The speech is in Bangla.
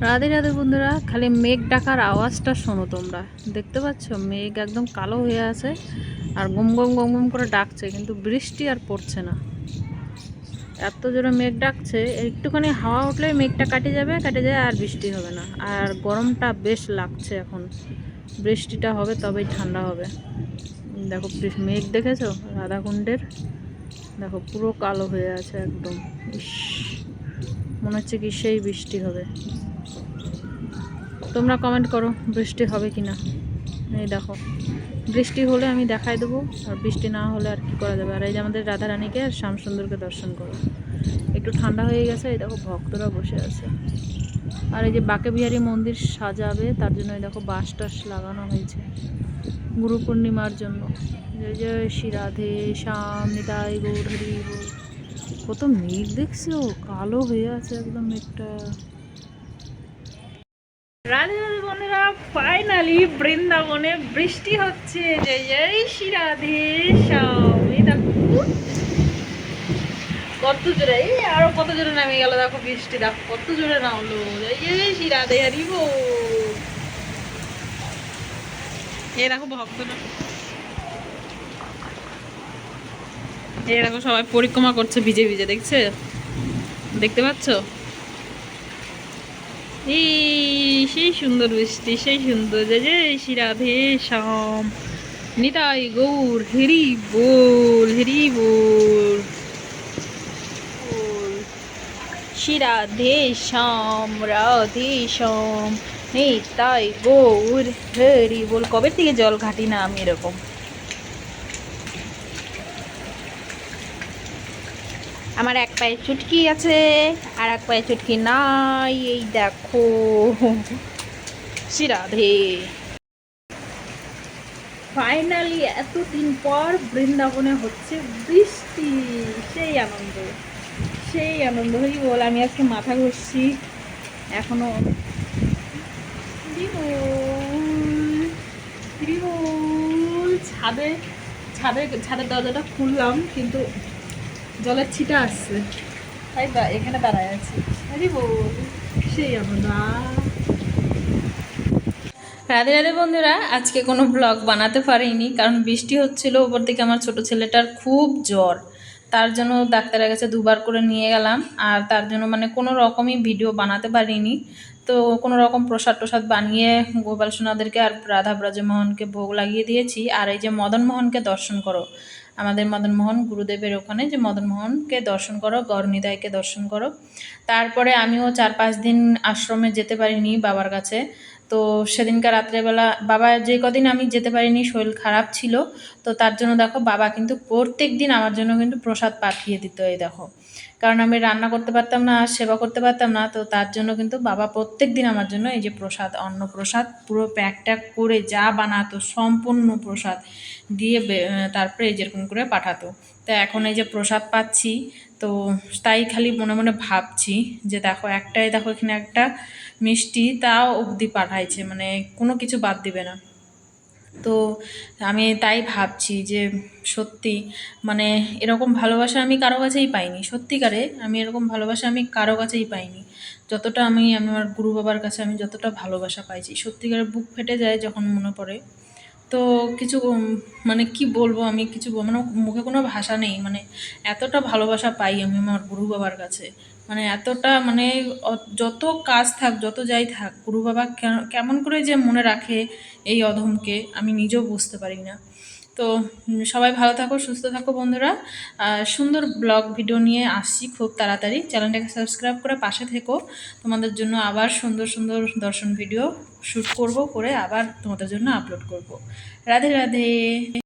রাধে রাধে বন্ধুরা, খালি মেঘ ডাকার আওয়াজটা শোনো তোমরা। দেখতে পাচ্ছ, মেঘ একদম কালো হয়ে আছে আর গম গম গম গম করে ডাকছে, কিন্তু বৃষ্টি আর পড়ছে না। এত জোরে মেঘ ডাকছে, একটুখানি হাওয়া উঠলে মেঘটা কাটে যাবে, কাটে যায় আর বৃষ্টি হবে না। আর গরমটা বেশ লাগছে এখন। বৃষ্টিটা হবে তবেই ঠান্ডা হবে। দেখো মেঘ দেখেছ? রাধাকুণ্ডের। দেখো, পুরো কালো হয়ে আছে একদম। ইস। মনে হচ্ছে কি সেই বৃষ্টি হবে। তোমরা কমেন্ট করো বৃষ্টি হবে কি না এই দেখো, বৃষ্টি হলে আমি দেখাই দেবো, আর বৃষ্টি না হলে আর কি করা যাবে? আর এই যে আমাদের রাধারানীকে আর শ্যামসুন্দরকে দর্শন করো। একটু ঠান্ডা হয়ে গেছে, এই দেখো ভক্তরা বসে আছে। আর এই যে বাঁকে বিহারী মন্দির সাজাবে, তার জন্য এই দেখো বাঁশ টাস লাগানো হয়েছে গুরু পূর্ণিমার জন্য। জয় জয় শ্রী রাধে, শ্যাম নিতাই গৌর হরি। কত মেঘ দেখছ কালো হয়ে আছে একদম মেঘটা। রাধে রাধে বন্ধুরা ফাইনালি বৃন্দাবনে বৃষ্টি হচ্ছে। জয় জয় শ্রী রাধে এই দেখো, কত জোরে, এই আরও কত জোরে নামে গেল। দেখো বৃষ্টি, দেখো কত জোরে নামলো। জয় জয় শ্রী রাধে, হরি বল। এই দেখো ভক্তরা। দেখো সবাই পরিক্রমা করছে ভিজে ভিজে, দেখছে? দেখতে পাচ্ছ? এই, সেই সুন্দর বৃষ্টি, সেই সুন্দর। যে যে শ্রী রাধে শ্যাম। নিতাই গৌর, হেরি বল হেরি বল বল। শ্রী রাধে শ্যাম রাধে শ্যাম। নিতাই গৌর, হেরি বল। কবে থেকে জল ঘাটি না আমি এরকম? আমার এক পায়ে চুটকি আছে, আর এক পায়ে চুটকি নাই, এই দেখো। শ্রীরাধে ফাইনালি এতদিন পর বৃন্দাবনে হচ্ছে বৃষ্টি। সেই আনন্দ সেই আনন্দ। হই বল, আমি আজকে মাথা ঘষছি। এখনও ছাদে ছাদে, ছাদের দরজাটা খুললাম, কিন্তু জলের ছিটা আসছে। তাই বা এখানে দাঁড়ায় আছি। আরে সেই আহ। রাধে রাধে বন্ধুরা আজকে কোনো ব্লগ বানাতে পারিনি কারণ বৃষ্টি হচ্ছিল ওপর থেকে আমার ছোট ছেলেটার খুব জ্বর। তার জন্য ডাক্তারের কাছে দুবার করে নিয়ে গেলাম আর তার জন্য মানে কোনো রকমই ভিডিও বানাতে পারিনি। তো কোনো রকম প্রসাদ টসাদ বানিয়ে গোপাল সোনাদেরকে আর রাধা ব্রজমোহনকে ভোগ লাগিয়ে দিয়েছি। আর এই যে মদন মোহনকে দর্শন করো, আমাদের মদন মোহন গুরুদেবের ওখানে যে মদন মোহনকে দর্শন করো গরনিদায়কে দর্শন করো। তারপরে আমিও চার পাঁচ দিন আশ্রমে যেতে পারিনি বাবার কাছে। তো সেদিনকার রাত্রেবেলা, বাবা যে কদিন আমি যেতে পারিনি, শরীর খারাপ ছিল, তো তার জন্য দেখো বাবা কিন্তু প্রত্যেক দিন আমার জন্য কিন্তু প্রসাদ পাঠিয়ে দিত, এই দেখো। কারণ আমি রান্না করতে পারতাম না, সেবা করতে পারতাম না, তো তার জন্য কিন্তু বাবা প্রত্যেক দিন আমার জন্য এই যে প্রসাদ, অন্ন প্রসাদ, পুরো প্যাক ট্যাক করে যা বানাতো, সম্পূর্ণ প্রসাদ দিয়ে তারপরে এই যেরকম করে পাঠাতো। তো এখন এই যে প্রসাদ পাচ্ছি, তো তাই খালি মনে মনে ভাবছি যে দেখো একটাই দেখো এখানে একটা মিষ্টি তাও অবধি পাঠাইছে মানে কোনো কিছু বাদ দিবে না। তো আমি তাই ভাবছি যে সত্যি মানে এরকম ভালোবাসা আমি কারও কাছেই পাইনি, সত্যিকারে আমি এরকম ভালোবাসা আমি কারও কাছেই পাইনি। যতটা আমি আমার গুরু বাবার কাছে আমি যতটা ভালোবাসা পাইছি, সত্যিকারে বুক ফেটে যায় যখন মনে পড়ে। তো কিছু মানে কি বলব আমি কিছু মানে মুখে কোনো ভাষা নেই মানে এতটা ভালোবাসা পাই আমি আমার গুরু বাবার কাছে। মানে এতটা মানে যত কাজ থাক, যত যাই থাক, গুরু বাবা কেমন করে যে মনে রাখে এই অধমকে আমি নিজেও বুঝতে পারি না। তো সবাই ভালো থাকো, সুস্থ থাকো বন্ধুরা। সুন্দর ব্লগ ভিডিও নিয়ে আসছি খুব তাড়াতাড়ি। চ্যানেলটাকে সাবস্ক্রাইব করে পাশে থেকো। তোমাদের জন্য আবার সুন্দর সুন্দর দর্শন ভিডিও শ্যুট করব করে আবার তোমাদের জন্য আপলোড করব। রাধে রাধে।